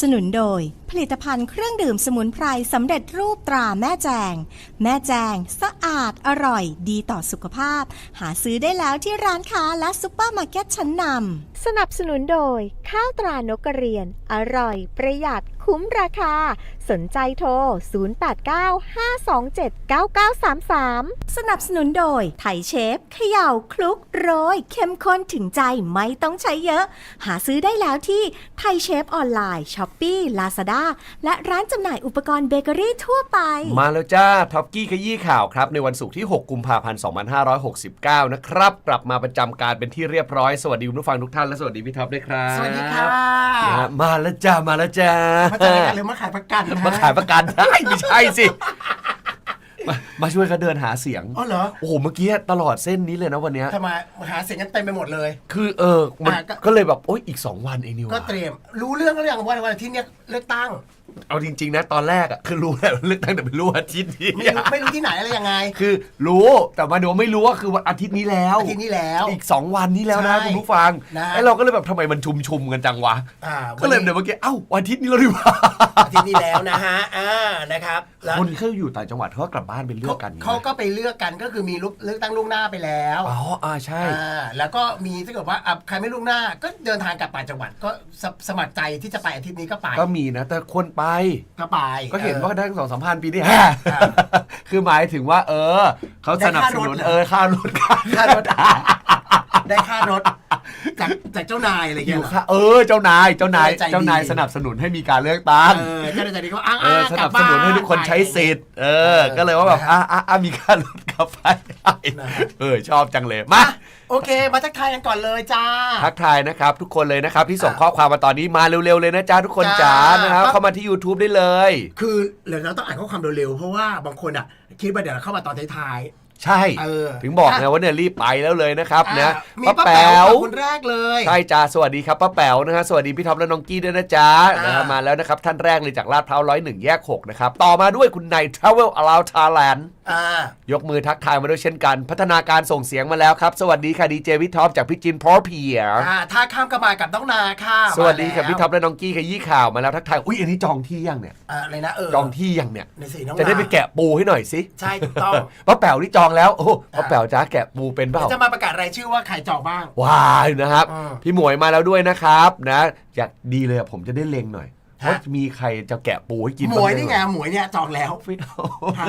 สนุนโดย ลิตภัณฑ์เครื่องดื่มสมุนไพรสำเร็จรูปตราแม่แจง แม่แจง สะอาดอร่อย ดีต่อสุขภาพ หาซื้อได้แล้วที่ร้านค้าและซุปเปอร์มาร์เก็ตชั้นนำสนับสนุนโดย ข้าวตรานกกระเรียน อร่อย ประหยัด คุ้มราคา สนใจโทร 0895279933 สนับสนุนโดย ไทยเชฟเขย่าคลุกโรย เข้มข้นถึงใจไม่ต้องใช้เยอะ หาซื้อได้แล้วที่ไทยเชฟออนไลน์ช้อปปี้ลาซาด้าและร้านจำหน่ายอุปกรณ์เบเกอรี่ทั่วไป มาแล้วจ้าท็อปกี้ขยี้ข่าวครับ ในวันศุกร์ที่ 6 กุมภาพันธ์ 2569 นะครับ กลับมาประจำการเป็นที่เรียบร้อย สวัสดีคุณผู้ฟังทุกท่านและสวัสดีพี่ท็อปด้วยครับสวัสดีค่ะนะฮะมาแล้วจ้ามาแล้วจ้ามาจากรายการหรือมาขายประกันนะมาขายประกันได้ไม่ใช่สิ มามาช่วยเขาเดินหาเสียง อ๋อเหรอโอ้โห เมื่อกี้ตลอดเส้นนี้เลยนะวันเนี้ยทำไมหาเสียงกันเต็มไปหมดเลย คือเออมันอะก็ ก็เลยแบบโอ๊ยอีก 2 วันเองนี่หก็ว่าเตรียม รู้เรื่องแล้วอย่างวันวันอาที่เนี้ยเลือกตั้ง เอาจริง ๆ นะ ตอนแรกอะคือรู้แล้วเลือกตั้งแต่ไม่รู้อาทิตย์นี้ไม่รู้ไม่รู้ที่ไหนอะไรยังไงคือรู้แต่มาดูไม่รู้ว่าคือวันอาทิตย์นี้แล้ว อาทิตย์นี้แล้ว อีก 2 วันนี้แล้วนะใช่คุณผู้ฟังนะ ไอ้เราก็เลยแบบทำไมมันชุมชุมๆกันจังวะ อ่าก็เลยเดี๋ยวเมื่อกี้เอ้าวันอาทิตย์นี้เราดีกว่าอาทิตย์นี้แล้วนะฮะอ่านะครับแล้ว คนเขาอยู่ต่างจังหวัดเขาก็กลับบ้านไปเลือกกันเขาก็ไปเลือกกันก็คือมีลุกเลือกตั้งล่วงหน้าไปแล้วอ๋ออ่าใช่อ่าแล้วก็มีถ้าเกิดว่าอะใครไม่ล่วงหน้า ก็เดินทางกลับต่างจังหวัดก็สสมัครใจที่จะไปอาทิตย์นี้ก็ไปก็มีนะ แต่คนไปก็ไปก็เห็นออว่าได้สองสามพันปีนี่อ่าคือหมายถึงว่า เออเขาสนับสนุนได้ค่ารถเหรอเออค่ารถค่าค่ารถได้ค่ารถจากจากเจ้านายอะไรอเงี้ยยู่เหรอค่าเออเจ้านายเจ้านายใจดี เจ้านายสนับสนุนให้มีการเลือกตั้งเออเจ้านายใจดีก็อ้างเออสนับสนุนให้ทุกคนใช้สิทธิ์เออ ก็เลยว่าแบบนะฮะอะอะอะมีค่ารถกาแฟให้นะฮะเออชอบจังเลยมาอะโอเค มาทักทายกันก่อนเลยจ้า ทักทายนะครับ ทุกคนเลยนะครับ ที่ส่งข้อความมาตอนนี้มาเร็วๆเลยนะจ๊ะทุกคนจ๋าจ้านนะครับ ครับ เข้ามาที่ YouTube ได้เลย คือเดี๋ยวเราต้องอ่านข้อความเร็วๆ เพราะว่าบางคนอะ คิดว่าเดี๋ยวเราเข้ามาตอนท้าย ใช่เออถึงบอกอะไงว่าเนี่ยรีบไปแล้วเลยนะครับๆนะอ่มีป้าป้าแป๋แป๋ววคนแรกเลยใช่จ้าสวัสดีครับป้าแป๋วนะฮะสวัสดีพี่ท็อปและน้องกี้ด้วยนะจ๊ะอ่านนะครับมาแล้วนะครับท่านแรกเลยจากลาดพร้าวร้อยหนึ่งแยกหกนะครับต่อมาด้วยคุณนาย Travel Around Thailand อ่ายกมือทักทายมาด้วยเช่นกัน พัฒนาการส่งเสียงมาแล้วครับ สวัสดีค่ะดีเจพี่ท็อปจากพี่จินพอเพียอ่าถ้าข้ามกระมากับน้องนาค่ะสวัสดีครับมาแล้วพี่ท็อปและน้องกี้ขยี้ข่าวมาแล้วทักทายอุ้ยอันนี้จองที่ยังเนี่ยอ่าอะไรนะเออจองที่ยังเนี่ยในสีน้องจะได้ไปนาแกะปูให้หน่อยสิใช่ถูกต้องป้าแป๋วนี่จองแล้วโอ้ป้าอ่าแป๋วจ้าแกะปูเป็นเปล่าจะมาประกาศรายชื่อว่าใครจองบ้างว้ายนะครับอืมพี่หมวยมาแล้วด้วยนะครับนะอยากดีเลยอะผมจะได้เล็งหน่อยฮะ ว่ามีใครจะแกะปูให้กินหมวยบ้านี่ไงหมวยเนี่ยจองแล้วไม่เอาฮะ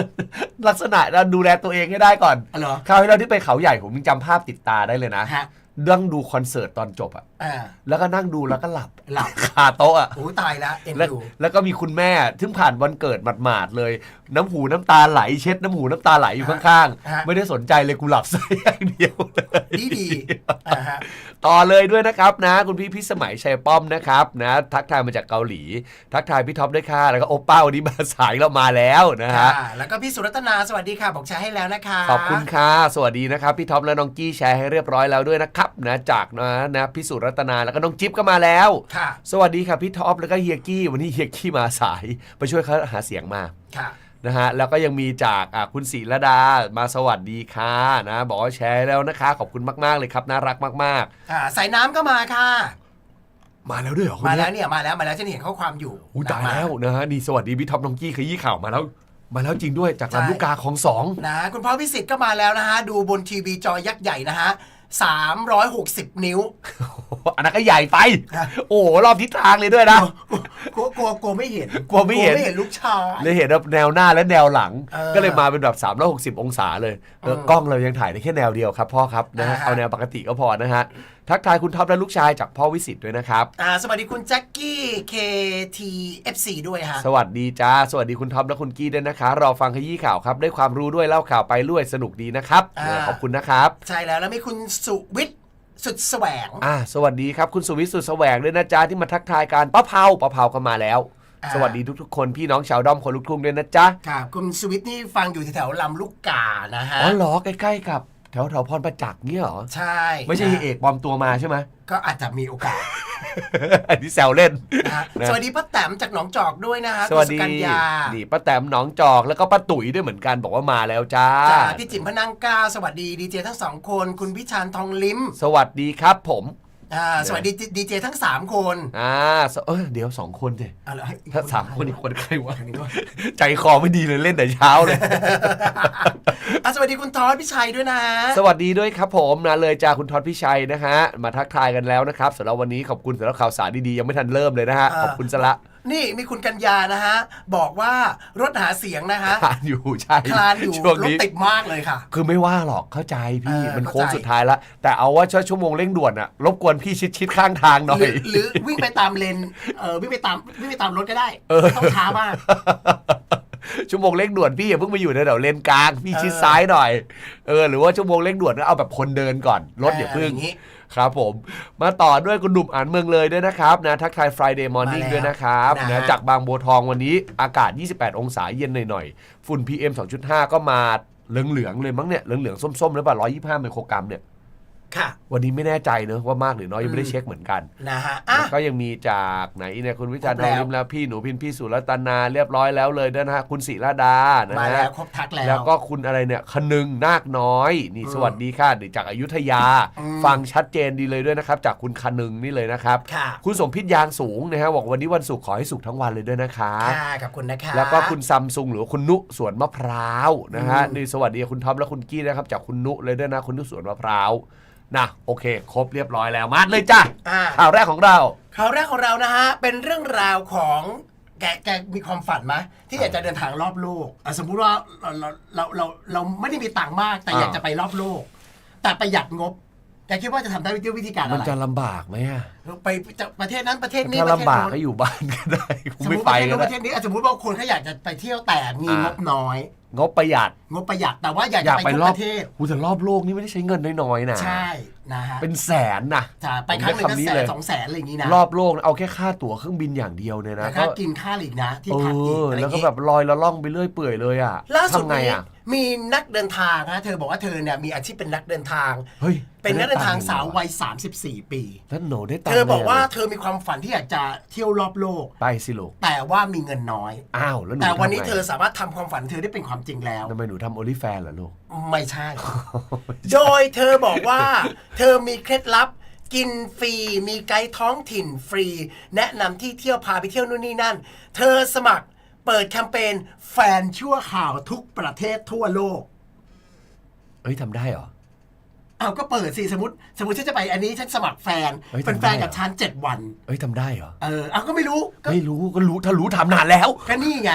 ลักษณะเราดูแลตัวเองให้ได้ก่อนอ๋อเหรอคราวที่เราที่ไปเขาใหญ่ผมยังจำภาพติดตาได้เลยนะฮะนั่งดูคอนเสิร์ตตอนจบอะอ่าแล้วก็นั่งดูแล้วก็หลับ หลับคาโต๊ะอะโอ้ตายละเอ็นแล้วดูแล้วก็มีคุณแม่ซึ่งผ่านวันเกิดหมาดๆเลยน้ำหูน้ำตาไหลเช็ดน้ำหูน้ำตาไหลอยู่ข้างฮะ ๆ ไม่ได้สนใจเลยกูหลับซะอย่างเดียวเลยดีดีอ่าฮะ ต่อเลยด้วยนะครับนะ คุณพี่พิสมัยชัยป้อมนะครับนะ ทักทายมาจากเกาหลี ทักทายพี่ท็อปด้วยค่ะแล้วก็โอป้าวันนี้มาสายเรามาแล้วนะฮะ ค่ะแล้วก็พี่สุรัตนาสวัสดีค่ะ บอกแชร์ให้แล้วนะคะขอบคุณค่ะ สวัสดีนะครับ พี่ท็อปและน้องกี้แชร์ให้เรียบร้อยแล้วด้วยนะครับนะจากนะนะพี่สุรัตนาแล้วก็น้องจิ๊บก็มาแล้ว ค่ะ สวัสดีค่ะพี่ท็อปแล้วก็เฮียกี้วันนี้เฮียกี้มาสาย ไปช่วยเขาหาเสียงมาค่ะ นะฮะแล้วก็ยังมีจากอะคุณศรีระดามาสวัสดีค่ะนะบอกว่าแชร์แล้วนะคะ ขอบคุณมากๆเลยครับ น่ารักมากอ่าสายน้ำก็มาค่ะๆมาแล้วด้วยเหรอคนมาเนี้แล้ยวเนี่ยมาแล้วมาแล้วฉันเห็นข้อความอยู่อุ้ยตายมาแล้วนะฮะนี่สวัสดีพี่ท็อปน้องกี้ขยี้ข่าวมาแล้วมาแล้วจริงด้วยจากใช่ลำลูกกาของสองนะคุณพ่อพิสิทธิ์ก็มาแล้วนะฮะดูบนทีวีจอยักษ์ใหญ่นะฮะ 360 นิ้ว อันนั้นก็ใหญ่ไปฮะโอ้โหรอบทิศทางเลยด้วยนะกลัวกลัวกลัวไม่เห็นกลัวไม่เห็นไม่เห็นลูกชายเลยเห็นแบบแนวหน้าและแนวหลังเออก็เลยมาเป็นแบบ360 องศาเลยแล้วเออกล้องเรายังถ่ายได้แค่แนวเดียวครับพ่อครับนะฮะอ่าฮะเอาแนวปกติก็พอนะฮะ ทักทายคุณท็อปและลูกชายจากพ่อวิสิตด้วยนะครับ อ่าสวัสดีคุณแจ็คกี้ KTFC ด้วยฮะ สวัสดีจ้า สวัสดีคุณท็อปและคุณกี้ด้วยนะคะ รอฟังขยี้ข่าวครับ ได้ความรู้ด้วยเล่าข่าวไปด้วยสนุกดีนะครับอ่าเออขอบคุณนะครับ ใช่แล้วแล้วมีคุณสุวิทย์สุดแสวง อ่าสวัสดีครับ คุณสุวิทย์สุดแสวงด้วยนะจ๊ะที่มาทักทายการป้าเผาป้าเผาก็มาแล้ว อ่า สวัสดีทุกๆ คนพี่น้องชาวด้อมคนลุกทุ่งด้วยนะจ๊ะครับคุณสุวิทย์นี่ฟังอยู่แถวๆลำลูกกานะฮะ อ๋อเหรอใกล้ๆกับ ถวแถวพรประจักษ์เนี่ยเหรอ ใช่ไม่ใช่นะเฮียเอกปลอมตัวมาใช่ไหมก็อาจจะมีโอกาสอันนี้แซวเล่นนะฮะนะสวัสดีป้าแตมจากหนองจอกด้วยนะฮะสวัสดีคุณกัญญานี่ป้าแตมหน้องจอกแล้วก็ป้าตุ๋ยด้วยเหมือนกันบอกว่ามาแล้วจ้า จ้าพี่จิ๋มพนังกาสวัสดีดีเจทั้งสองคน คุณพิชานทองลิมสวัสดีครับผม อ่าสวัสดีดีเจทั้งสามคนอ่าสเออเดี๋ยวสองคนสิเอาละให้ถ้าสามคนอีกคนใครวะอันนี้ก็ใจคอไม่ดีเลยเล่นแต่เช้าเลย อะสวัสดีคุณทอดพี่ชัยด้วยนะ สวัสดีด้วยครับผมนะเลยจ้าคุณท็อตพี่ชัยนะฮะ มาทักทายกันแล้วนะครับสำหรับวันนี้ขอบคุณสำหรับข่าวสารดีๆ ยังไม่ทันเริ่มเลยนะฮะอ่าขอบคุณสละ นี่มีคุณกัญญานะฮะ บอกว่ารถหาเสียงนะฮะคลานอยู่ใช่คลานอยู่ช่วงรถนี้ติดมากเลยค่ะ คือไม่ว่าหรอกเข้าใจพี่เออมันโค้งเข้าใจ สุดท้ายแล้วแต่เอาว่าชั่วโมงเร่งด่วนอะรบกวนพี่ชิดๆข้างทางหน่อหรืย อหรือวิ่งไปตามเลนเออวิ่งไปตามวิ่งไปตามรถก็ได้เออไม่ต้องช้ามาก ชั่วโมงเร่งด่วนพี่อย่าเพิ่งไปอยู่ในแถวเลนกลางพี่เออชิดซ้ายหน่อยเออหรือว่าชั่วโมงเร่งด่วนก็เอาแบบคนเดินก่อนรถอย่าเพิ่งะไรย่นี้ ครับผม มาต่อด้วยคุณหนุ่มอ่านเมืองเลยด้วยนะครับนะทักทาย Friday Morning มาแล้วด้วยนะครับนะนะจากบางบัวทองวันนี้อากาศ 28 องศาเย็นหน่อยๆ ฝุ่น PM 2.5 ก็มาเหลืองๆเลยมั้งเนี่ยเหลืองๆส้มๆหรือเปล่า125 ไมโครกรัมเนี่ย ค่ะ วันนี้ไม่แน่ใจเนอะว่ามากหรือน้อยยังไม่ได้เช็คเหมือนกันนะฮะอะ แล้วก็ยังมีจากไหนเนี่ยคุณวิจารณ์ครบทแล้วองริมแล้วพี่หนูพินพี่สุรัตนาเรียบร้อยแล้วเลยด้วยนะฮะคุณศิราดานะมาฮะแล้วครบทักแล้ว แล้วก็คุณอะไรเนี่ยคนึงนาคน้อย นี่อืมสวัสดีค่ะนี่จากอายุทยา อืม ฟังชัดเจนดีเลยด้วยนะครับ จากคุณคนึงนี่เลยนะครับ ค่ะคุณสมพิษยางสูงนะฮะบอกวันนี้วันศุกร์ขอให้สุขทั้งวันเลยด้วยนะคะ ค่ะขอบคุณนะคะ แล้วก็คุณซัมซุงหรือว่าคุณนุสวนมะพร้าวนะฮะอืม นี่สวัสดีคุณท็อปและคุณกี้นะครับจากคุณนุเลยด้วยนะคุณนุสวนมะพร้าวนะโอเค ครบเรียบร้อยแล้วมาเลยจ้ะอ่าข่าวแรกของเรา ข่าวแรกของเรานะฮะ เป็นเรื่องราวของแกแกมีความฝันไหมที่อยากจะเดินทางรอบโลกอะสมมุติว่าเราเราเราเราเราไม่ได้มีตังค์มาก แต่อ่าอยากจะไปรอบโลก แต่ประหยัดงบแกคิดว่าจะทำได้ด้วยวิธีการอะมันไรจะลำบากไหมอะไปจะประเทศนั้นประเทศนี้ถ้าประเทศลำบากโน้น ก็อยู่บ้านก็ได้กูสมมไม่ติไปประเทศก็นู้นปได้ ระเทศนี้อะสมมติว่าคนเขาอยากจะไปเที่ยวแต่มีอ่างงบน้อย งบประหยัด งบประหยัดแต่ว่าอยากอจะยากไปไปทุกรอปบระเทศกูแต่รอบโลกนี่ไม่ได้ใช้เงินน้อยๆนะใช่นะฮะเป็นแสนนะจะไปครั้งหนึ่งก็ผมใช้คำนี้แสเลนยสองแสนอะไรอย่างนี้นะรอบโลกนะเอาแค่ค่าตั๋วเครื่องบินอย่างเดียวเนี่ยนะแต่ก็ค่ากินค่าหลีกนะ ที่เอพักอีกออะไรอแล้วย่างก็นี้แบบลอยละล่องไปเรื่อยเปื่อยเลยอะล่าสุดทำไงนี้อะมีนักเดินทางนะเธอบอกว่าเธอเนี่ยมีอาชีพเป็นนักเดินทาง เฮ้ยเป็นนักเดินทางได้ตัค์สาวเหรอวัย34 ปีแล้วหนูได้ตังเธค์อบอกว่าได้เธอมีความฝันที่อยากจะเที่ยวรอบโลก ไปสิลูกแต่ว่ามีเงินน้อย อ้าวแล้วหนูแต่วันนี้ทำไง เธอสามารถทำความฝันเธอได้เป็นความจริงแล้ว ทำไมหนูทำโอลิแฟนเหรอลูก ไม่ใช่ โดยเธอบอกว่า เธอมีเคล็ดลับ กินฟรี มีไกด์ท้องถิ่นฟรี แนะนำที่เที่ยวพาไปเที่ยวนู่นนี่นั่น เธอสมัครเปิดแคมเปญแฟนชั่วข่าวทุกประเทศทั่วโลก เอ้ยทำได้เหรอ เอาก็เปิดสิสมมติสมมติฉันจะไปอันนี้ฉันสมัครแฟนเฮ้ยเป็นทำแฟได้นเหรอ กับฉันเจ็ดวัน เอ้ยทำได้เหรอ เออเอาก็ไม่รู้ก็ไม่รู้ก็รู้ถ้ารู้ทำนานแล้วก็นี่ไง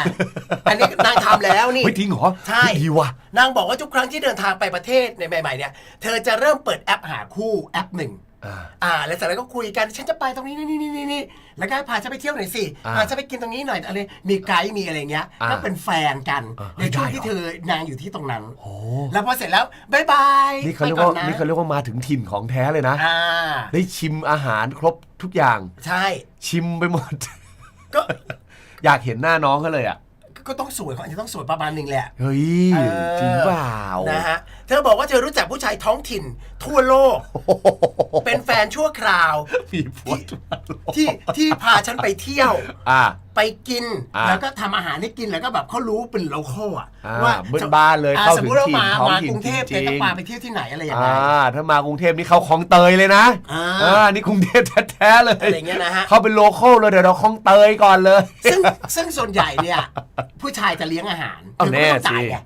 อันนี้นางทำแล้วนี่เฮ้ยจริงเหรอใช่ เฮ้ยดีว่ะ นางบอกว่าทุกครั้งที่เดินทางไปประเทศในใหม่ๆเนี่ย เธอจะเริ่มเปิดแอปหาคู่แอปหนึ่ง อ่า อ่า แล้วเสร็จแล้วก็คุยกัน ฉันจะไปตรงนี้นี่นี่นี่นี่แล้วก็ให้พาฉันไปเที่ยวหน่อยสิอ่าพาฉันไปกินตรงนี้หน่อยอะไร มีไกด์มีอะไรเงี้ย อ่าก็เป็นแฟนกัน อ่าในช่วงได้เหรอ ที่เธอนางอยู่ที่ตรงนั้น โอ้แล้วพอเสร็จแล้วบายบายนี่เขาเรียกไปว่าอนนะนี่เขาเรียกว่ามาถึงถิ่นของแท้เลยนะ อ่า ได้ชิมอาหารครบทุกอย่าง ใช่ ชิมไปหมด ก็ อยากเห็นหน้าน้องเขาเลยอะ ก็ต้องสวยเขาอาจจะต้องสวยประมาณหนึ่งแหละ เฮ้ยเออ จริงเปล่านะฮะ เธอบอกว่าเธอรู้จักผู้ชายท้องถิ่น ทั่วโลก เป็นแฟนชั่วคราว มีผัวที่ที่พาฉันไปเที่ยว อ่าไปกิน อ่า แล้วก็ทำอาหารให้กินแล้วก็แบบเขารู้เป็นโลโก้อะอ่าว่าบ้านๆเลยอ่เข้าสมถึมงติว่าถิ่นมาท้องมาถิ่นกรุงเทพจริแกงก็ๆพาไปเที่ยวที่ไหนอะไรยังไงอ่าถ้ามากรุงเทพนี่เข้าคลองเตยเลยนะอ่าอ่านี่กรุงเทพแท้ๆเลยอะไรเงี้ยนะฮะ เข้าเป็นโลโก้เลยเดี๋ยวเราคลองเตยก่อนเลย ซึ่งซึ่งส่วนใหญ่เนี่ย ผู้ชายจะเลี้ยงอาหารเอาเธอก็แน่ไม่ต้องจ่ายสิไง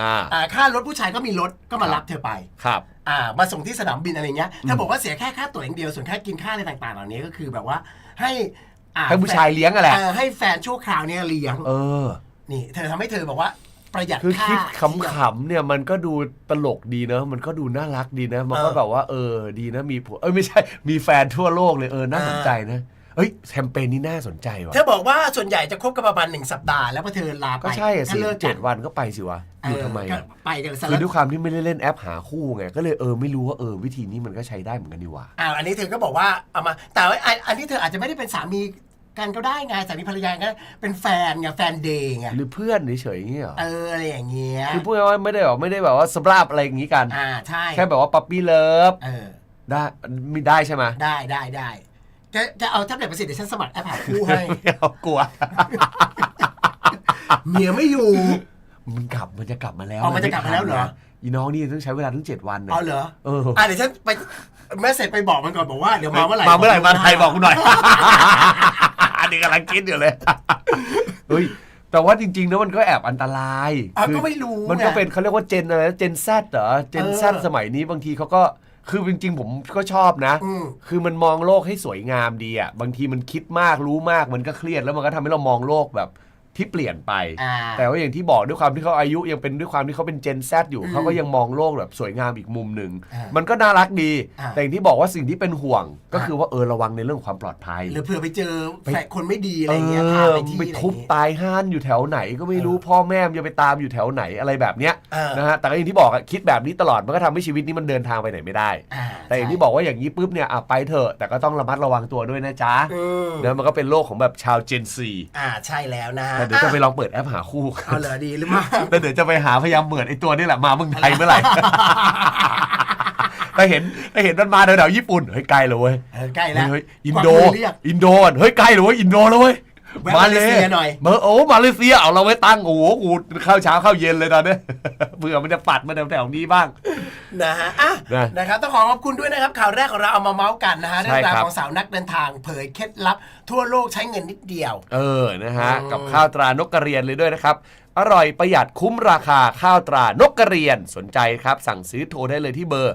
อ่า อ่าค่ารถผู้ชายก็มีรถก็มารับเธอไป ครับ อ่ามาส่งที่สนามบินอะไรเงี้ยเธอบอกว่าเสียแค่ค่าตั๋วอย่างเดียวส่วนค่ากินค่าอะไรต่างๆ เหล่านี้ก็คือแบบว่าให้อ่า ให้ผู้ชายเลี้ยงอะแหละเออให้แฟนชั่วคราวเนี่ยเลี้ยง เออ นี่เธอทำให้เธอบอกว่า ประหยัดคือค่าคิดเที่ยวขำๆเนี่ยมันก็ดูตลกดีเนอะมันก็ดูน่ารักดีนะ มันก็เออแบบว่าเออดีนะมีผัวเอ้ยไม่ใช่มีแฟนทั่วโลกเลยเออน่าเออสนใจนะเฮ้ยแคมเปญนี้น่าสนใจว่ะเธอบอกว่าส่วนใหญ่จะคบกันประมาณหนึ่งสัปดาห์ แล้วพอเธอลาไปก็ใช่อะถ้าสิเลิกเจ็กัดนวันก็ไปสิวะอยู่ทำไมก็อะไปกันซะคือแล้วด้วยความที่ไม่ได้เล่นแอปหาคู่ไงก็เลยเออไม่รู้ว่าเออวิธีนี้มันก็ใช้ได้เหมือนกันดีว่ะอ้าวอันนี้เธอก็บอกว่าเอามาแต่ว่าอันอันที่เธออาจจะไม่ได้เป็นสามีกันก็ได้ไงสามีภรรยาก็เป็นแฟนไงแฟนเดย์ไงหรือเพื่อนเฉยๆอย่างเงี้ยเหรอเอออะไรอย่างเงี้ยคือพูดง่ายๆว่าไม่ได้แบบไม่ได้แบบว่าสำราบอะไรอย่างงี้กันอ่าใช่แค่แบบว่าปั๊ปปี้เลิฟเออได้มีได้ใช่ไหมได้ได้ได้ จะจะเอาแท็บเล็ตไปสิเดี๋ยวฉันสมัครแอปหาคู่ให้ไม่เอากลัว เมียไม่อยู่ มันกลับมันจะกลับมาแล้วอ๋อมันจะกลับมาแล้วเหรอ อีน้องนี่ต้องใช้เวลาถึงเจ็ดวันนะเอาเหรอเอออะเดี๋ยวฉันไปแม่เสร็จไปบอกมันก่อนบอกว่าเดี๋ยวมาเมื่อไหร่มาเมื่อไหร่มาไทยบอกกูหน่อยอันนี้กำลังคิดอยู่เลยเฮ้ยแต่ว่าจริงๆนะมันก็แอบอันตรายอะคือก็ไม่รู้ มันก็ไงเป็นเขาเรียกว่าเจนอะไรนะเจนแซดเหรอ เจนแซดเออสมัยนี้บางทีเขาก็ คือจริงๆ ผมก็ชอบนะ อืม คือมันมองโลกให้สวยงามดีอะ บางทีมันคิดมากรู้มากมันก็เครียดแล้วมันก็ทำให้เรามองโลกแบบ ที่เปลี่ยนไป อ่า แต่ว่าอย่างที่บอกด้วยความที่เขาอายุยังเป็นด้วยความที่เขาเป็นเจนแซอยู่อืมเขาก็ยังมองโลกแบบสวยงามอีกมุมหนึ่งอ่ามัมันก็น่ารักดี อ่า แต่อย่างที่บอกว่าสิ่งที่เป็นห่วง ก็อ่าคือว่าเออระวังในเรื่องของความปลอดภัย หรือเผื่อไปเจอไปแฟนคนไม่ดีอะเอไรเงี้ยพาอไปที่ไปอะไรทุบเงี้ย ตายห้านอยู่แถวไหนก็ไม่รู้เออพ่อแม่มันจะไปตามอยู่แถวไหนอะไรแบบเนี้ยเออ นะฮะแต่ก็อย่างที่บอกอะคิดแบบนี้ตลอดมันก็ทำให้ชีวิตนี้มันเดินทางไปไหนไม่ได้ อ่าแต่อย่างที่ใช่บอกว่าอย่างนี้ปุ๊บเนี่ยอะไปเถอะแต่ก็ต้องระมัดระวังตัวด้วยนะจ๊ะอืมเนอะมันก็เป็นโลกของแบบชาวเจนซี อ่าใช่แล้วนะฮะแต่เดี๋ยวจะไปอ่ลองเปิดแอปหาคู่เอาเหรอดีหรือไม่แล้วเดี๋ยวจะไปหาพยายามเหมือนไอ้ตัวนี่แหละมาเมืองไทยเมื่อไหร่แต่เห็นแต่เห็นมันมาแถวๆญี่ปุ่นเฮ้ยไกลเลยเว้ยเออใกล้แล้วเฮ้ยอินโดกวักมือเรียกอินโดอะเฮ้ยไกลเลยเว้ยอินโดแล้วเว้ย แวะมาเลเซียหน่อยเบอร์โอ้มาเลเซียเอาเราไว้ตั้งโอ้โหกูเข้าเช้าเข้าเย็นเลยตอนเนี้ยเบื่อมันจะปัดมาแถวๆนี้บ้างนะฮะอะนะนะครับต้องขอขอบคุณด้วยนะครับข่าวแรกของเราเอามาเมาส์กันนะฮะใช่เรื่องราวครับของสาวนักเดินทางเผยเคล็ดลับ ทั่วโลกใช้เงินนิดเดียว เออนะฮะอืมกับข้าวตรานกกระเรียนเลยด้วยนะครับอร่อยประหยัดคุ้มราคาข้าวตรานกกระเรียนสนใจครับ สั่งซื้อโทรได้เลยที่เบอร์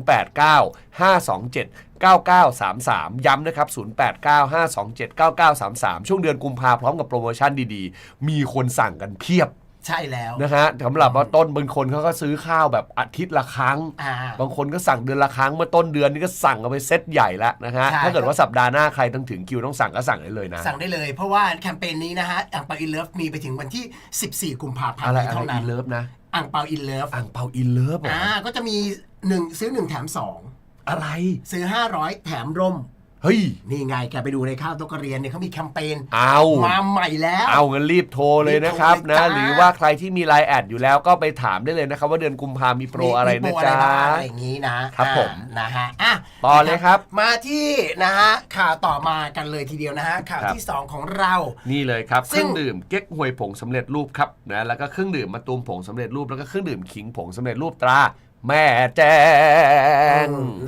089 527 9933 ย้ำนะครับ 089 527 9933 ช่วงเดือนกุมภาพร้อมกับโปรโมชั่นดีๆ มีคนสั่งกันเพียบใช่แล้วนะฮะสำหรับว่าต้นบางคนเขาก็ซื้อข้าวแบบอาทิตย์ละครั้งอ่าบางคนก็สั่งเดือนละครั้งเมื่อต้นเดือนนี้ก็สั่งเอาไปเซตใหญ่แล้วนะฮะใช่ถ้าเกิดว่าสัปดาห์หน้าใครต้องถึงคิวต้องสั่งก็สั่งได้เลยนะ สั่งได้เลยเพราะว่าแคมเปญนี้นะฮะอ่างเปาอินเลิฟมีไปถึงวันที่ 14 กุมภาพันอะธ์ไรนี้อะไรเท่านั้อินนเลิฟนะอ่างเปาอินเลิฟอ่างเปาอินเลิฟเหรออ่าก็จะมีหนึ่งซื้อหนึ่งแถมสอง อะไร ซื้อ 500 แถมร่ม เฮ้ย นี่ไงแกไปดูในข้าวโตะกระเรียนเนี่ยเขามีแคมเปญเอามาใหม่แล้ว เอางั้นรีบโทรเลยนะครับรีบโทรเลยนะ จ้า หรือว่าใครที่มีไลน์แอดอยู่แล้วก็ไปถามได้เลยนะครับ ว่าเดือนกุมภามีโปรอะไรมีนะโปจ๊ะ บ้างอะไรอย่างนี้นะครับผมอ่านะฮะอะต่อเลยครับมาที่นะฮะข่าวต่อมากันเลยทีเดียวนะฮะข่าวครับ ที่2ของเรา นี่เลยครับ เคซึ่รื่องงดื่มเก๊กฮวยผงสำเร็จรูปครับนะแล้วก็เครื่องดื่มมะตูมผงสำเร็จรูปแล้วก็เครื่องดื่มขิงผงสำเร็จรูปตรา แม่แจ้ง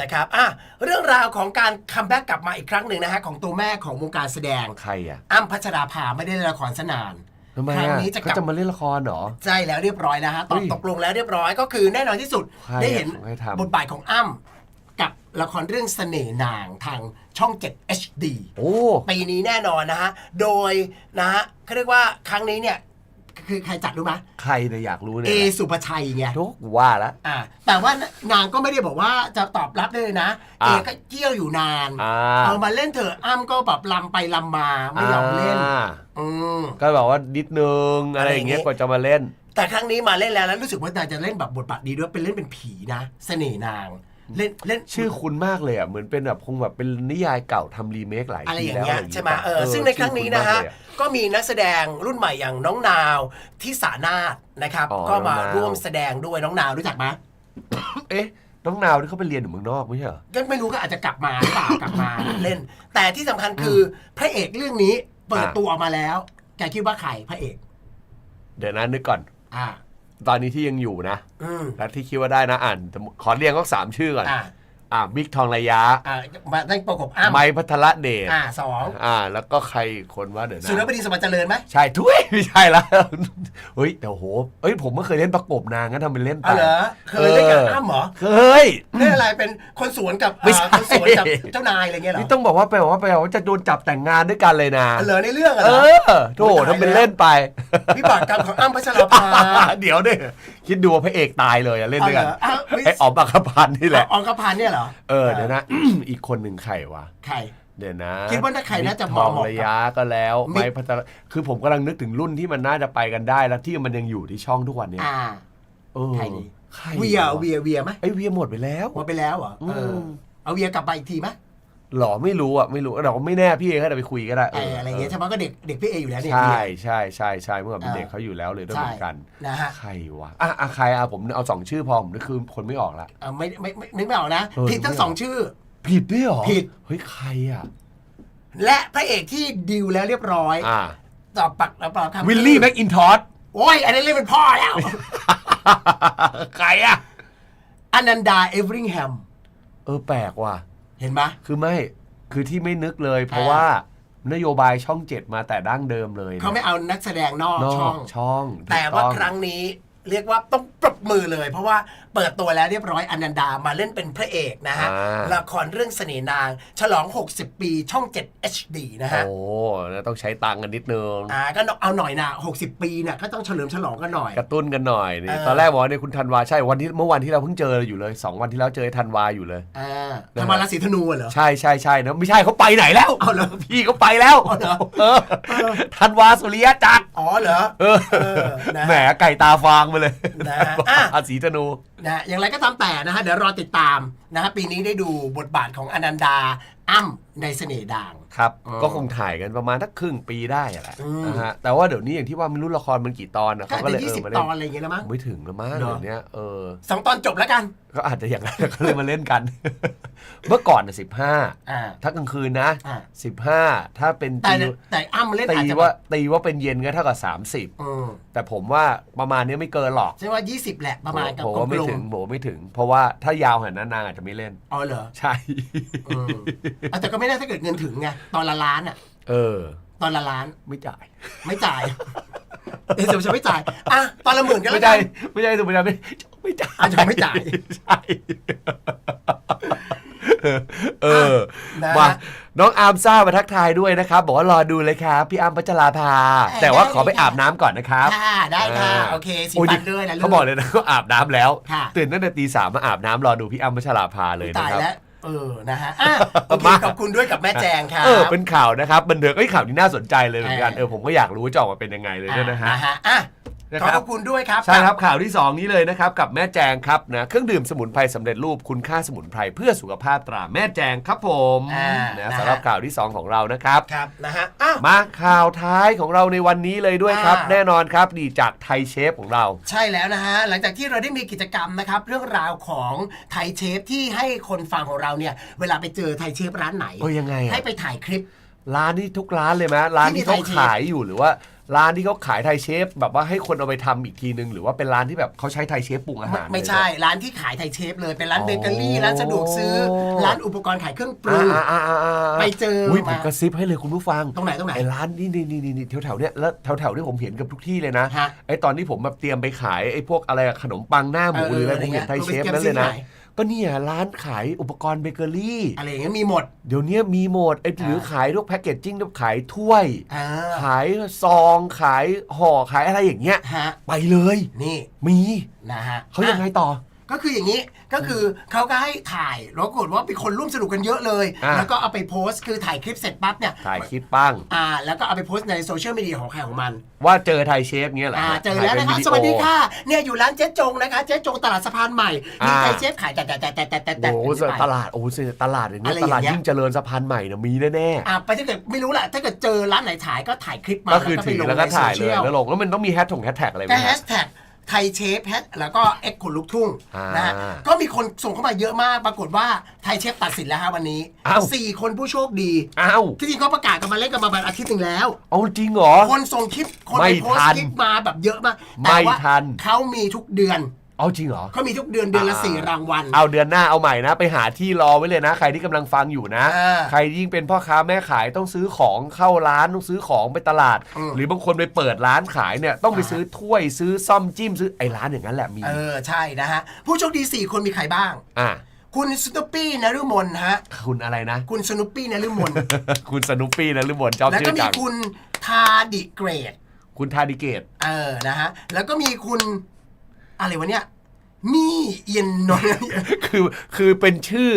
นะครับอะเรื่องราวของการคัมแบ็กกลับมาอีกครั้งหนึ่งนะฮะของตัวแม่ของวงการแสดงใครอะอ้ำพัชราภาไม่ได้เล่นละครสนานทำไมครั้งอะนี้จะกเขาลับจะมาเล่นละครเหรอใช่แล้วเรียบร้อยแล้วฮะตอบเฮ้ยตกลงแล้วเรียบร้อยก็คือแน่นอนที่สุดใครอะได้เห็นใครทำบทบาทของอ้ำกับละครเรื่องเสน่ห์นางทางช่อง 7 HD โอ้ปีนี้แน่นอนนะฮะ โดยนะฮะเขาเรียกว่าครั้งนี้เนี่ย คือใครจัดรู้ไหมใครเนี่ยอยากรู้เนี่เอยสุภชัยไงทุกว่าแล้วอ่าแต่ว่านางก็ไม่ได้บอกว่าจะตอบรับได้เลยนะเออ่าก็เกี่ยวอยู่นานอ่าเอามาเล่นเถอะอ้ำก็แบบลำไปลำมาไม่ยอมเล่นอ่าอืมก็แบบว่านิดนึงอะไรอย่างเงี้ยอะไรอย่างงี้กว่าจะมาเล่น แต่ครั้งนี้มาเล่นแล้วแล้วรู้สึกว่านางจะเล่นแบบบทบาทดีด้วยเป็นเล่นเป็นผีนะ เสน่ห์นาง เล่นเล่นชื่อคุณมากเลยอะเหมือนเป็นแบบคงแบบเป็นนิยายเก่าทำรีเมคหลายอะไรทีอย่างแล้วเงี้ยอะไรอย่างใช่เงี้ยไหมเออซึ่งในครั้งนี้นะฮะ ชื่อคุ้มากเลยอ ก็มีนักแสดงรุ่นใหม่อย่างน้องนาวที่สานาถนะครับ อ๋อก็มาน้องนาว ร่วมแสดงด้วยน้องนาวรู้จักไหมเอ๊ะน้องนาวที่เขาไปเรียนอยู่เมืองนอกไม่ใช่เหรอ ก็ไม่รู้ก็อาจจะกลับมาหรือเปล่ากลับมาเล่น แต่ที่สำคัญคือพระเอกเรื่องนี้เปิดอ่าตัวออกมาแล้วแกคิดว่าใครพระเอก เดี๋ยวนะนึกก่อน อ่า ตอนนี้ที่ยังอยู่นะอืมและที่คิดว่าได้นะอ่านขอเรียงก็สามชื่อก่อน อ่า อ่าบิ๊กทองระยะอ่ามาได้ประกบอ้ำไม้พัทรเดชอ่าสองอ่า แล้วก็ใครอีกคนว่าเดี๋ยวนะสุรบดินสมบัติเจริญไหมใช่ทุยไม่ใช่แล้วเฮ้ยแต่โหเอ้ยผมไม่เคยเล่นประกบนางงั้นทำเป็นเล่นไปอ๋อเหรอเคยเล่นกับอ้ำเหรอเคยเล่นอะไรเป็นคนสวนกับไม่ใช่อ่าคนสวนกับเจ้านายอะไรเงี้ยเหรอนี่ต้องบอกว่าไปบอกว่าไปบอกว่าจะโดนจับแต่งงานด้วยกันเลยนะเหรอในเรื่องอะเอเหรออโถทำเป็นเล่นไปวิบากกรรมของอ้ำพัชราภาเดี๋ยวดิ คิดดูว่าพระเอกตายเลยอะเล่นด้วยกัน เอาเหรออ้าวเฮ้ยไอ้อ๋อมอัครพันธ์นี่แหละ อองกพันธ์เนี่ยเหรอเออเดี๋ยวนะ อีกคนหนึ่งใครวะ ใคร เดี๋ยวนะคิดว่าถ้าใครน่าจะมิกเหทมาะองเหมาะกับระยะก็แล้วมิกไม้พัทรคือผมกำลังนึกถึงรุ่นที่มันน่าจะไปกันได้ แล้วที่มันยังอยู่ที่ช่องทุกวันเนี้ยอ่า เออใครดีใครเวีย วะเวีย เวียไหมไอ้เวียหมดไปแล้ว หมดไปแล้วเหรออืมเออเอาเวียกลับมาอีกทีไหม หรอไม่รู้อะไม่รู้เราไม่แน่พี่เอก็จะไปคุยก็ได้เอออะไรเงี้ยใช่ไหมก็เด็กเด็กพี่เออยู่แล้วเนี่ยใช่ใช่ใช่ใช่เมื่อก่อนเป็นเออเด็กเขาอยู่แล้วเลยด้วยเหมือนกันนะฮะใครวะอะอะใครอะผมเอาสองชื่อพอผมนึกคือคนไม่ออกละเออไม่ไม่ไม่นึกไม่ออกนะเออผิดทั้งไม่ออกสองชื่อ ผิดด้วยเหรอผิดเฮ้ยใครอะและพระเอกที่ดิวแล้วเรียบร้อยอ่าตอบปักแล้วตอบคำวิลลี่แม็กอินทอสโอ้ยอันนี้นเรียกเป็นพ่อแล้วใครอะอนันดาเอเวอริงแฮมเออแปลกว่ะ เห็นปะ คือไม่คือที่ไม่นึกเลย เพราะอ่า ว่านโยบายช่องเจ็ดมาแต่ดั้งเดิมเลยนะเขาไม่เอานักแสดงนอกนอช่อกง ช่องถูกแต่ว่าอง ครั้งนี้เรียกว่าต้องปรบมือเลย เพราะว่าเปิดตัวแล้วเรียบร้อยอนันดามาเล่นเป็นพระเอกนะฮะ อ่า ละครเรื่องเสน่ห์นาง ฉลอง 60 ปีช่อง 7 HD นะฮะ โอ้แล้วต้องใช้ตังค์กันนิดนึง อ่าก็เอาหน่อยนะ 60 ปีเนี่ยก็ต้องเฉลิมฉลองกันหน่อย กระตุ้นกันหน่อยนี่เออ ตอนแรกบอกว่าเนี่ยคุณธันวาใช่วันที่เมื่อวันที่เราเพิ่งเจออยู่เลยสองวันที่แล้วเจอไอ้ธันวาอยู่เลย อ่านะฮะธรรมราศีธนูเหรอ ใช่ใช่ใช่นะไม่ใช่เขาไปไหนแล้วเอาเหรอพี่เขาไปแล้วเอาเหรอ เออธันวาสุริยะจักรอ๋อเหรอเออเออนะแหมไก่ตาฟางไปเลยนะฮะอะอาสีธนูนะอย่างไรก็ตามแต่นะฮะเดี๋ยวรอติดตามนะฮะปีนี้ได้ดูบทบาทของอนันดาอ้ำ ในเสน่ห์ด่าง ครับอืมก็คงถ่ายกันประมาณสักครึ่งปีได้อะแหละอืม นะฮะแต่ว่าเดี๋ยวนี้อย่างที่ว่าไม่รู้ละครมันกี่ตอนนะก็เขาอาจก็เลจะยยี่เออสิบมาตเล่อนนอะไรอย่างเงี้ยแล้วมั้ง ไม่ถึงละมั้งเหรอเดี๋ยวนี้เออ สองตอนจบแล้วกัน ก็อาจจะอย่างนั้นก็เลยมาเล่นกัน เมื่อก่อนน่ะสิบห้าอ่า ถ้ากลางคืนนะอ่า สิบห้าถ้าเป็นแต่ตีแต่อ้ำเล่นตีอาจจะว่าตีว่าเป็นเย็นก็เท่ากับสามสิบอืมแต่ผมว่าประมาณนี้ไม่เกินหรอกใช่ว่า 20 แหละประมาณกับผมกลว่าไม่มถึงผมว่าไม่ถึง เพราะว่าถ้ายาวขนาดนั้นนางอาจจะไม่เล่น ๆอ๋อเหรอใช่อืมอะแต่ก็ไม่ได้ถ้าเกิดเงินถึงไงตอนละล้านอะ เออ ตอนละล้านไม่จ่าย ไม่จ่ายเอเดี๋ยวจะไม่จ่ายอะตอนละหมื่นก็แล้ไม่วกัใช่น ไม่ใช่ถูกไม่ใช่ไม่ไม่จ่ายอะจะไม่จ่ายใช่เออนะมาน้องอาร์มซ่ามาทักทายด้วยนะครับ บอกว่ารอดูเลยครับ พี่อาร์มพัชราภาแต่ว่าขอไปอาบน้ำก่อนนะครับค่ะได้ค่ะอ่าโอเคสีโอ้ฟันด้วยนะลูเขาบอกเลยนะเขาอาบน้ำแล้ว ค่ะ ตื่นตั้งแต่ตีสามมาอาบน้ำรอดูพี่อัมพัชราภาเลยตานะยครับ แล้ว เออ นะฮะอะโอเคมา ขอบคุณด้วยกับแม่แจงครับเออเป็นข่าวนะครับบันเทิงเอ้ยข่าวนี้น่าสนใจเลยเหมือนกันเออเออผมก็อยากรู้ว่าจะออกมาเป็นยังไงเลยด้วยนะฮะ อ่อะ นะขอครับขอบคุณด้วยครับ ใช่ครับข่าวที่ 2 นี้เลยนะครับ กับแม่แจงครับนะเครื่องดื่มสมุนไพรสำเร็จรูปคุณค่าสมุนไพรเพื่อสุขภาพตราแม่แจงครับผมอ่านะนะฮะ สำหรับข่าวที่ 2 ของเรานะครับ ครับนะฮะอะมาข่าวท้ายของเราในวันนี้เลยด้วยครับ อ่า แน่นอนครับดีจากไทยเชฟของเรา ใช่แล้วนะฮะ หลังจากที่เราได้มีกิจกรรมนะครับ เรื่องราวของไทยเชฟที่ให้คนฟังของเราเนี่ย เวลาไปเจอไทยเชฟร้านไหน เออยังไงอะ ให้ไปถ่ายคลิป ร้านที่ทุกร้านเลยไหมร้านที่เขาที่มีไทยเชฟขายอยู่หรือว่า ร้านที่เขาขายไทยเชฟ แบบว่าให้คนเอาไปทำอีกทีนึง หรือว่าเป็นร้านที่แบบเขาใช้ไทยเชฟปรุงอาหารไม่ใช่ร้านที่ขายไทยเชฟเลยเป็นร้านอ๋อเบเกอรี่ร้านสะดวกซื้อร้านอุปกรณ์ขายเครื่องปรุอ่างอ่าอ่าอ่าอ่าไปเจออุ้ยผมมากระซิบให้เลยคุณผู้ฟังตรงไหนตรงไหนไอ้ร้านนี่นี่นี่นี่แถวแถวๆเนี้ยแล้วแถวแถวๆที่ผมเห็นกับทุกที่เลยนะฮะไอ้ตอนที่ผมแบบเตรียมไปขายไอ้พวกอะไรอะขนมปังหน้าหมูเออหรืออะไรอะไรผมเห็นไทยเงี้ยเชฟไปเก็บนั่นเลยนะที่ไหน ก็เนี่ยร้านขายอุปกรณ์เบเกอรี่ อะไรอย่างเงี้ยมีหมด เดี๋ยวนี้มีหมดไอ้หรืออ่าขายพวกแพคเกจจิ้งพวกขายถ้วย อ่าขายซองขายห่อขายอะไรอย่างเงี้ย ฮะ ไปเลย นี่มีนะฮะเขายังไงต่อ ก็คืออย่างนี้ก็คือเขาก็ให้ถ่ายแล้วปรากฏว่ามีคนร่วมสนุกกันเยอะเลย อ่าแล้วก็เอาไปโพสต์คือถ่ายคลิปเสร็จปั๊บเนี่ยถ่ายคลิปบ้างอ่าแล้วก็เอาไปโพสต์ในโซเชียลมีเดียของใครของมัน ว่าเจอไทยเชฟเงี้ยเหรออ่าฮะเจอแล้วถ่ายนะเป็คะโอ สวัสดีค่ะ เนี่ยอยู่ร้านเจ๊จงนะคะ เจ๊จงตลาดสะพานใหม่มีอ่า ไทยเชฟขายแต่แต่แต่แต่แต่แต่แต่ โอ้โหแต่ตลาดโอ้โหตลาดอย่างเงี้ยอะไรอตย่างเงี้ยลาดยิ่งเจริญสะพานใหม่นะมีแน่อ่าไปถ้าเกิดไม่รู้แหละถ้าเกิดเจอร้านไหนถ่ายก็ถ่ายคลิปมาๆก็คือไปถือลงแล้วก็ในถ่ายโซเลชียลแล้วลงแล้วมันต้องมีแฮชทงแฮชแท็กอะไรไหมก็แฮฮะชแท็ก ไทยเชฟแฮชแล้วก็เอ็กคนลุกทุ่งอ่านนะฮะก็มีคนส่งเข้ามาเยอะมาก ปรากฏว่าไทยเชฟตัดสินแล้วฮะวันนี้อ้าว สี่คนผู้โชคดี อ้าวที่จริงเขาประกาศกันมาเล่นกันมาประมาณอาทิตย์หนึ่งแล้ว เอาจริงเหรอ คนส่งคลิป คนไม่ไปโพสทัต์นคลิปมาแบบเยอะมากไม่แต่ว่าทัน เขามีทุกเดือน เอาจริงเหรอ เขามีทุกเดือนเดือนละอ่า สี่รางวัล เอาเดือนหน้าเอาใหม่นะ ไปหาที่รอไว้เลยนะ ใครที่กำลังฟังอยู่นะอ่าใครยิ่งเป็นพ่อค้าแม่ขายต้องซื้อของเข้าร้านต้องซื้อของไปตลาด อืม หรือบางคนไปเปิดร้านขายเนี่ยต้องไปอ่าซื้อถ้วยซื้อซ่อมจิ้มซื้อไอ้ร้านอย่างนั้นแหละมีเออ ใช่นะฮะ ผู้โชคดี 4 คนมีใครบ้าง อะคุณสนุปปี้นฤมลฮะ คุณอะไรนะ คุณสนุปปี้นฤมล คุณสนุปปี้นะหรือบนชอบแล้วชื่ก็อมีจังคุณทาดิเกรด คุณทาดิเกตเออ นะฮะ แล้วก็มีคุณ อะไรวะเนี่ยมี่เย็นนนท์ คือคือเป็นชื่อ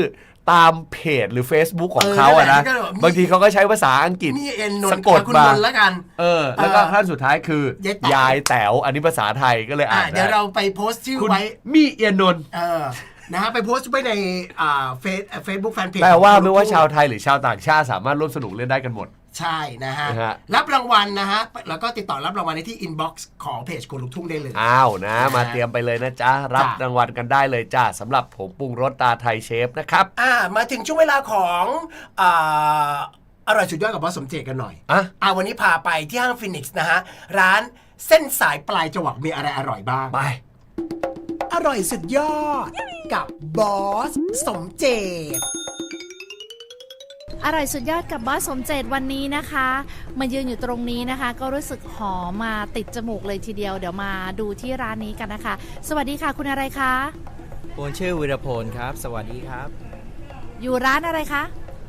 ตามเพจหรือ Facebook ของเออเขาอะนั่นะนแหละก็แบบมีบางทีเขาก็ใช้ภาษาอังกฤษ มี่เอ็นนนสะท์กดคุณมา นนท์แล้วกัน เออ แล้วก็เออท่านสุดท้ายคือยายแต๋วยายแต๋วอันนี้ภาษาไทยก็เลยอ่าอ่านเดี๋ยวได้เราไปโพสต์ชื่อคุณไว้ มี่เอียนนนท์เออ นะฮะไปโพสต์ไว้ในอ่าเฟซเฟซบุ๊กแฟนเพจแปลว่าไม่ว่าชาวไทยหรือชาวต่างชาติสามารถร่วมสนุกเล่นได้กันหมด ใช่นะฮะ นะฮะ รับรางวัลนะฮะ แล้วก็ติดต่อรับรางวัลได้ที่อินบ็อกซ์ของเพจคนลุกทุ่งได้เลย อ้าวนะนะฮะมาเตรียมไปเลยนะจ๊ะ รับจ้ะ รางวัลกันได้เลยจ้าสำหรับผงปรุงรสตาไทยเชฟนะครับอ่ามาถึงช่วงเวลาของอ่าอร่อยสุดยอดกับบอสสมเจตกันหน่อย อะ อ่าวันนี้พาไปที่ห้างฟินิกส์นะฮะ ร้านเส้นสายปลายจวักมีอะไรอร่อยบ้าง ไป อร่อยสุดยอด กับบอส สมเจต อร่อยสุดยอดกับบอสสมเจตวันนี้นะคะ มายืนอยู่ตรงนี้นะคะ ก็รู้สึกหอมมาติดจมูกเลยทีเดียวเดี๋ยวมาดูที่ร้านนี้กันนะคะ สวัสดีค่ะคุณอะไรคะผมชื่อวิรพลครับ สวัสดีครับ อยู่ร้านอะไรคะ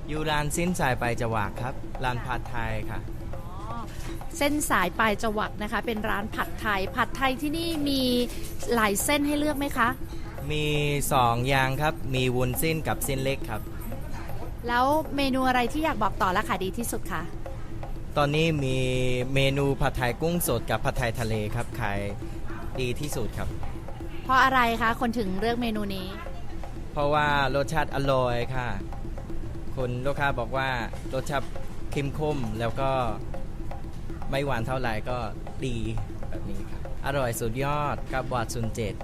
อยู่ร้านสิ้นสายไปจวากครับร้านผัดไทยค่ะ เส้นสายปลายจวักนะคะ เป็นร้านผัดไทย ผัดไทยที่นี่มีหลายเส้นให้เลือกไหมคะ มีสองอย่างครับ มีวุ้นเส้นกับเส้นเล็กครับ แล้วเมนูอะไรที่อยากบอกต่อและขายดีที่สุดคะ ตอนนี้มีเมนูผัดไทยกุ้งสดกับผัดไทยทะเลครับขายดีที่สุดครับ เพราะอะไรคะ คนถึงเลือกเมนูนี้ เพราะว่ารสชาติอร่อยค่ะ คนลูกค้าบอกว่ารสชาติเข้มข้นแล้วก็ไม่หวานเท่าไหร่ก็ดีแบบนี้ครับอร่อยสุดยอดกับบอดซุนเจ็ด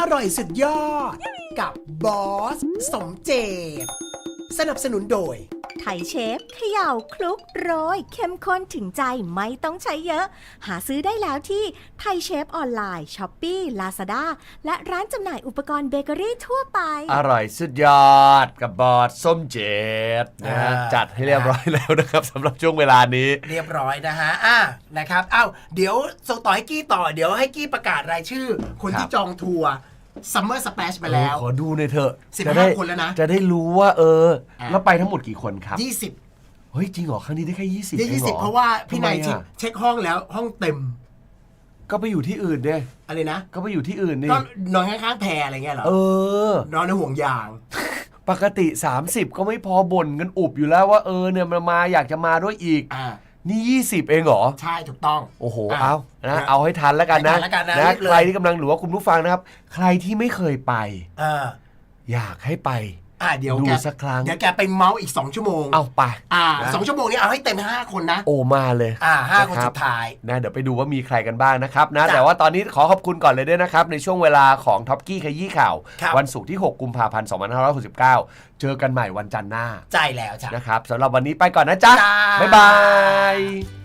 อร่อยสุดยอด กับบอส สมเจต สนับสนุนโดย ไทยเชฟเขย่าคลุกโรย เข้มข้นถึงใจไม่ต้องใช้เยอะ หาซื้อได้แล้วที่ไทยเชฟออนไลน์ช้อปปี้ลาซาด้าและร้านจำหน่ายอุปกรณ์เบเกอรี่ทั่วไป อร่อยสุดยอดกับบอดส้มเจดนะฮะอ่า จัดให้เรียบร้อยแล้วนะครับสำหรับช่วงเวลานี้ เรียบร้อยนะฮะ อะ นะครับอ้าวเดี๋ยวส่งต่อให้กี้ต่อ เดี๋ยวให้กี้ประกาศรายชื่อ คนครับที่จองทัวร์ ซัมเมอร์สเปชไปแล้วเออขอดูหน่อยเถอะ15จะได้คนแล้วนะจะได้รู้ว่าเออ อะ แล้วไปทั้งหมดกี่คนครับ20เฮ้ย จริงเหรอ ครั้งนี้ได้แค่ยี่สิบได้เองเหรอ20เพราะว่าพี่นายทำไมเช็คอะเช็คห้องแล้วห้องเต็มก็ไปอยู่ที่อื่นเด้อะไรนะก็ไปอยู่ที่อื่นนี่ก็นอนข้างๆแพรอะไรเงี้ยเหรอเออ นอนในห่วงยาง ปกติ 30 ก็ไม่พอบ่นกันอุบอยู่แล้วว่าเออเนี่ยมันมาอยากจะมาด้วยอีก อ่า นี่ 20 เองเหรอ ใช่ถูกต้อง โอ้โหะเอานะนะ เอาให้ทันแล้วกันนะให้ทันแล้วกันนะรีบเลย ใครที่กำลังหรือว่าคุณผู้ฟังนะครับ ใครที่ไม่เคยไป เออ อยากให้ไป อ่าเดี๋ยวดูแกสักครั้ง เดี๋ยวแกไปเมาส์อีก 2 ชั่วโมงเอาไป อ่านะสองชั่วโมงนี้เอาให้เต็ม 5 คนนะ โอมาเลยอ่าห้าคนนะรับสุดท้าย นะเดี๋ยวไปดูว่ามีใครกันบ้างนะครับนะจ้ะแต่ว่าตอนนี้ขอขอบคุณก่อนเลยด้วยนะครับ ในช่วงเวลาของท็อปกี้ขยี้ข่าว ครับ วันศุกร์ที่ 6 กุมภาพันธ์ 2569 เจอกันใหม่วันจันทร์หน้า ใจแล้วจ้ะ นะครับสำหรับวันนี้ไปก่อนนะจ๊ะ จ้า บ๊ายบาย